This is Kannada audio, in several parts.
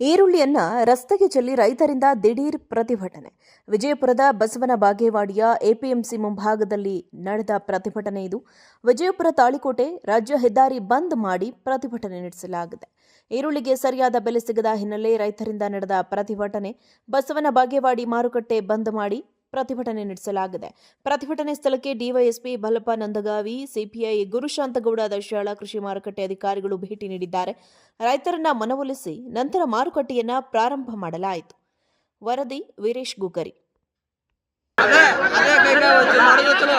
ಈರುಳ್ಳಿಯನ್ನ ರಸ್ತೆಗೆ ಚೆಲ್ಲಿ ರೈತರಿಂದ ದಿಢೀರ್ ಪ್ರತಿಭಟನೆ. ವಿಜಯಪುರದ ಬಸವನ ಬಾಗೇವಾಡಿಯ ಎಪಿಎಂಸಿ ಮುಂಭಾಗದಲ್ಲಿ ನಡೆದ ಪ್ರತಿಭಟನೆ ಇದು. ವಿಜಯಪುರ ತಾಳಿಕೋಟೆ ರಾಜ್ಯ ಹೆದ್ದಾರಿ ಬಂದ್ ಮಾಡಿ ಪ್ರತಿಭಟನೆ ನಡೆಸಲಾಗಿದೆ. ಈರುಳ್ಳಿಗೆ ಸರಿಯಾದ ಬೆಲೆ ಸಿಗದ ಹಿನ್ನೆಲೆ ರೈತರಿಂದ ನಡೆದ ಪ್ರತಿಭಟನೆ. ಬಸವನ ಬಾಗೇವಾಡಿ ಮಾರುಕಟ್ಟೆ ಬಂದ್ ಮಾಡಿ ಪ್ರತಿಭಟನೆ ನಡೆಸಲಾಗಿದೆ. ಪ್ರತಿಭಟನೆ ಸ್ಥಳಕ್ಕೆ ಡಿವೈಎಸ್ಪಿ ಬಲ್ಲಪ್ಪ ನಂದಗಾವಿ, ಸಿಪಿಐ ಗುರುಶಾಂತಗೌಡ, ದಶಾಳ ಕೃಷಿ ಮಾರುಕಟ್ಟೆ ಅಧಿಕಾರಿಗಳು ಭೇಟಿ ನೀಡಿದ್ದಾರೆ. ರೈತರನ್ನ ಮನವೊಲಿಸಿ ನಂತರ ಮಾರುಕಟ್ಟೆಯನ್ನ ಪ್ರಾರಂಭ ಮಾಡಲಾಯಿತು. ವರದಿ ವೀರೇಶ್ ಗುಗರಿ ಅದೇ ಅದೇ ಕೈಗ ಮಾಡೋದು ಚಲೋ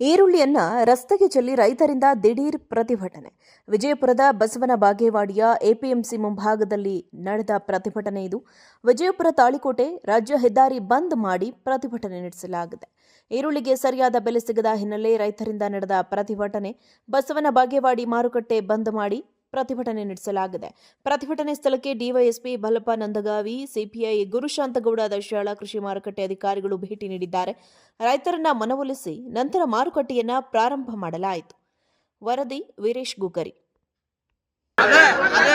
ಈರುಳ್ಳಿಯನ್ನ ರಸ್ತೆಗೆ ಚೆಲ್ಲಿ ರೈತರಿಂದ ದಿಢೀರ್ ಪ್ರತಿಭಟನೆ. ವಿಜಯಪುರದ ಬಸವನ ಬಾಗೇವಾಡಿಯ ಎಪಿಎಂಸಿ ಮುಂಭಾಗದಲ್ಲಿ ನಡೆದ ಪ್ರತಿಭಟನೆ ಇದು. ವಿಜಯಪುರ ತಾಳಿಕೋಟೆ ರಾಜ್ಯ ಹೆದ್ದಾರಿ ಬಂದ್ ಮಾಡಿ ಪ್ರತಿಭಟನೆ ನಡೆಸಲಾಗಿದೆ. ಈರುಳ್ಳಿಗೆ ಸರಿಯಾದ ಬೆಲೆ ಸಿಗದ ಹಿನ್ನೆಲೆ ರೈತರಿಂದ ನಡೆದ ಪ್ರತಿಭಟನೆ. ಬಸವನ ಬಾಗೇವಾಡಿ ಮಾರುಕಟ್ಟೆ ಬಂದ್ ಮಾಡಿ ಪ್ರತಿಭಟನೆ ನಡೆಸಲಾಗಿದೆ. ಪ್ರತಿಭಟನೆ ಸ್ಥಳಕ್ಕೆ ಡಿವೈಎಸ್ಪಿ ಬಲ್ಲಪ್ಪ ನಂದಗಾವಿ, ಸಿಪಿಐ ಗುರುಶಾಂತಗೌಡ, ದಶಾಳ ಕೃಷಿ ಮಾರುಕಟ್ಟೆ ಅಧಿಕಾರಿಗಳು ಭೇಟಿ ನೀಡಿದ್ದಾರೆ. ರೈತರನ್ನ ಮನವೊಲಿಸಿ ನಂತರ ಮಾರುಕಟ್ಟೆಯನ್ನ ಪ್ರಾರಂಭ ಮಾಡಲಾಯಿತು. ವರದಿ ವೀರೇಶ್ ಗುಕರಿ ಅದೇ ಅದೇ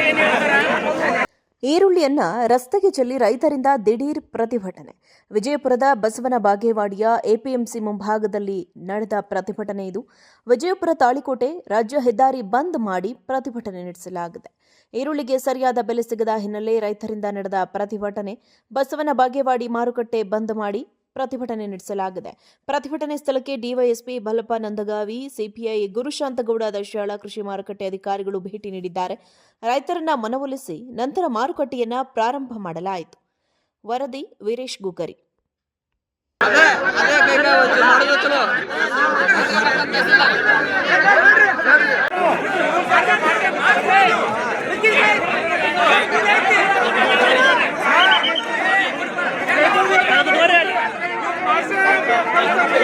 ಈರುಳ್ಳಿಯನ್ನ ರಸ್ತೆಗೆ ಚೆಲ್ಲಿ ರೈತರಿಂದ ದಿಢೀರ್ ಪ್ರತಿಭಟನೆ. ವಿಜಯಪುರದ ಬಸವನ ಬಾಗೇವಾಡಿಯ ಎಪಿಎಂಸಿ ಮುಂಭಾಗದಲ್ಲಿ ನಡೆದ ಪ್ರತಿಭಟನೆ ಇದು. ವಿಜಯಪುರ ತಾಳಿಕೋಟೆ ರಾಜ್ಯ ಹೆದ್ದಾರಿ ಬಂದ್ ಮಾಡಿ ಪ್ರತಿಭಟನೆ ನಡೆಸಲಾಗಿದೆ. ಈರುಳ್ಳಿಗೆ ಸರಿಯಾದ ಬೆಲೆ ಸಿಗದ ಹಿನ್ನೆಲೆ ರೈತರಿಂದ ನಡೆದ ಪ್ರತಿಭಟನೆ. ಬಸವನ ಬಾಗೇವಾಡಿ ಮಾರುಕಟ್ಟೆ ಬಂದ್ ಮಾಡಿ ಪ್ರತಿಭಟನೆ ನಡೆಸಲಾಗಿದೆ. ಪ್ರತಿಭಟನೆ ಸ್ಥಳಕ್ಕೆ ಡಿವೈಎಸ್ಪಿ ಬಲ್ಲಪ್ಪ ನಂದಗಾವಿ, ಸಿಪಿಐ ಗುರುಶಾಂತಗೌಡ ದಶಾಳ ಕೃಷಿ ಮಾರುಕಟ್ಟೆ ಅಧಿಕಾರಿಗಳು ಭೇಟಿ ನೀಡಿದ್ದಾರೆ. ರೈತರನ್ನ ಮನವೊಲಿಸಿ ನಂತರ ಮಾರುಕಟ್ಟೆಯನ್ನ ಪ್ರಾರಂಭ ಮಾಡಲಾಯಿತು. ವರದಿ ವೀರೇಶ್ ಗುಗರಿ